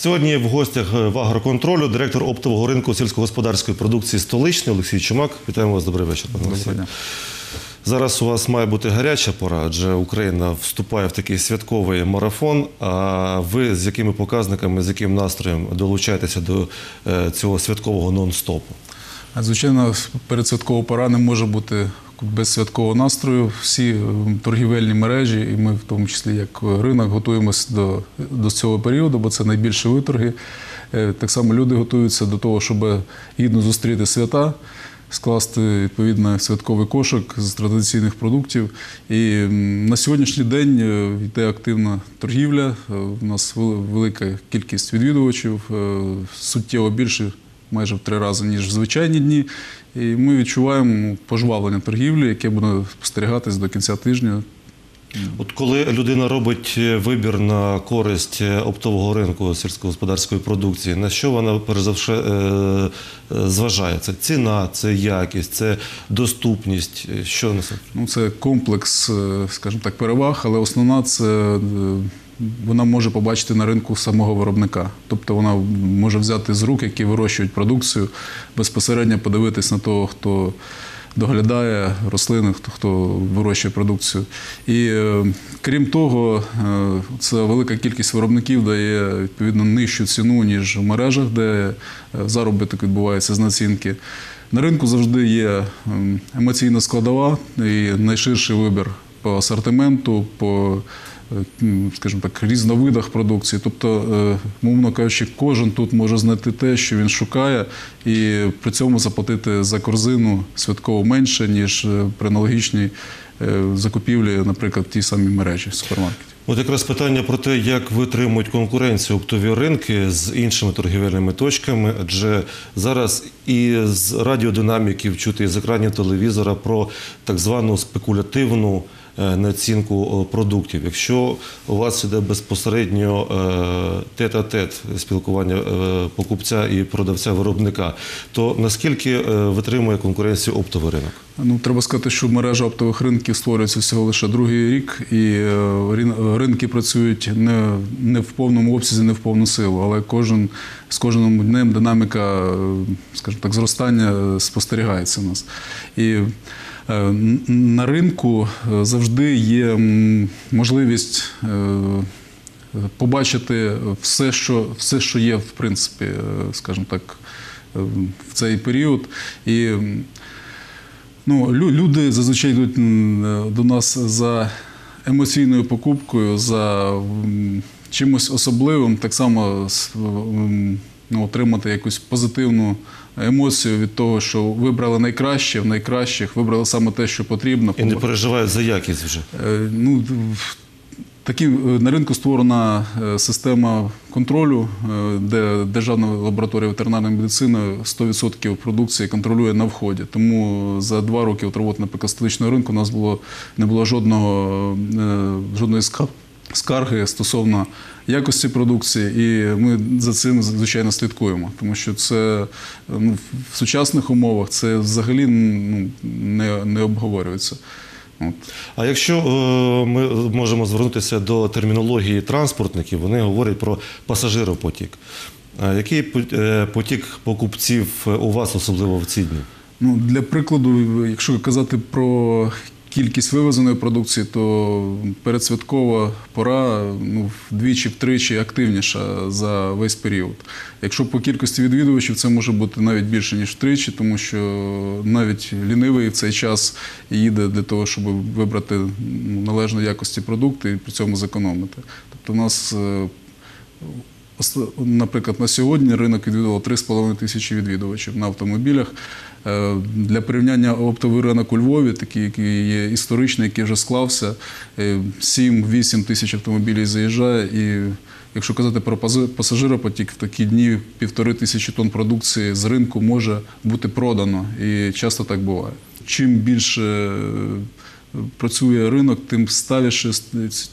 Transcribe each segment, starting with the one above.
Сьогодні в гостях в агроконтролю директор оптового ринку сільськогосподарської продукції столичний Олексій Чумак. Вітаємо вас. Добрий вечір. Пане Олексій. Зараз у вас має бути гаряча пора, адже Україна вступає в такий святковий марафон. А ви з якими показниками, з яким настроєм долучаєтеся до е, цього святкового нон-стопу? А, Звичайно, передсвяткова пора не може бути без святкового настрою. Всі е, торгівельні мережі, і ми в тому числі як ринок, готуємося до, до цього періоду, бо це найбільші виторги. Е, Так само люди готуються до того, щоб гідно зустріти свята. Скласти відповідно святковий кошик з традиційних продуктів. І на сьогоднішній день е, йде активна торгівля. У нас вели- велика кількість відвідувачів, суттєво більше, майже в три рази, ніж в звичайні дні. І ми відчуваємо пожвавлення торгівлі, яке буде спостерігатись до кінця тижня. От коли людина робить е, вибір на користь е, оптового ринку сільськогосподарської продукції, на що вона перш за все е, зважає? Це ціна, це якість, це доступність. Що несе? Ну, це комплекс, скажімо так, переваг, але основна це вона може побачити на ринку самого виробника. Тобто вона може взяти з рук, які вирощують продукцію, безпосередньо подивитись на того, хто доглядає рослини, хто, хто вирощує продукцію. І е, крім того, е, це велика кількість виробників дає відповідно нижчу ціну, ніж в мережах, де е, заробіток відбувається з націнки. На ринку завжди є ем, емоційна складова і найширший вибір по асортименту, по скажімо так, різновидах продукції. Тобто, е, мовно кажучи, кожен тут може знайти те, що він шукає, і при цьому заплатити за корзину святково менше, ніж е, при аналогічній е, закупівлі, наприклад, в тій самій мережі супермаркетів. От якраз питання про те, як витримують конкуренцію оптові ринки з іншими торгівельними точками, адже зараз і з радіодинаміків чути і з екранів телевізора про так звану спекулятивну е, націнку е, продуктів. Якщо у вас іде безпосередньо е, тет-а-тет спілкування е, покупця і продавця виробника, то наскільки е, витримує конкуренцію оптовий ринок? Ну, треба сказати, що мережа оптових ринків створюється всього лише другий рік, і е, ринки працюють не, не в повному обсязі, не в повну силу, але кожен, з кожним днем динаміка, е, скажімо так, зростання е, спостерігається у нас. І е, на ринку е, завжди є можливість е, побачити все, що, все, що є, в принципі, е, скажімо так, е, в цей період. І Ну, люди зазвичай йдуть е, до нас за емоційною покупкою, за чимось особливим, так само отримати якусь позитивну емоцію від того, що вибрали найкраще в найкращих, вибрали саме те, що потрібно. І не переживають за якість вже. Е, Ну, такі, е, на ринку створена е, система контролю, де Державна лабораторія ветеринарної медицини 100% продукції контролює на вході. Тому за два роки от роботи, столичного ринку у нас було, не було жодного, жодної ска- скарги стосовно якості продукції, і ми за цим звичайно слідкуємо, тому що це ну, в сучасних умовах це взагалі ну, не, не обговорюється. От. А якщо е, ми можемо звернутися до термінології транспортників, вони говорять про пасажиропотік. А який е, потік покупців у вас особливо в ці дні? Ну, для прикладу, якщо казати про кількість вивезеної продукції, то передсвяткова пора ну, вдвічі-втричі активніша за весь період. Якщо по кількості відвідувачів, це може бути навіть більше, ніж втричі, тому що навіть лінивий в цей час їде для того, щоб вибрати ну, належної якості продукти і при цьому зекономити. Тобто, у нас е, Наприклад, на сьогодні ринок відвідував 3,5 тисячі відвідувачів на автомобілях. Е, Для порівняння оптовий ринок у Львові, такий, який є історичний, який вже склався, е, 7-8 тисяч автомобілів заїжджає. І якщо казати про пасажиропотік, в такі дні півтори тисячі тонн продукції з ринку може бути продано. І часто так буває. Чим більше е, працює ринок, тим сталіше,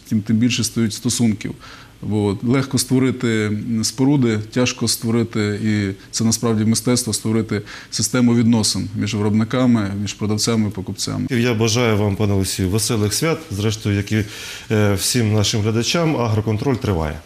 тим, тим більше стають стосунків. Бо легко створити споруди, тяжко створити, і це насправді мистецтво створити систему відносин між виробниками, між продавцями і покупцями. Я бажаю вам, пане Олексію, веселих свят. Зрештою, як і е, всім нашим глядачам, агроконтроль триває.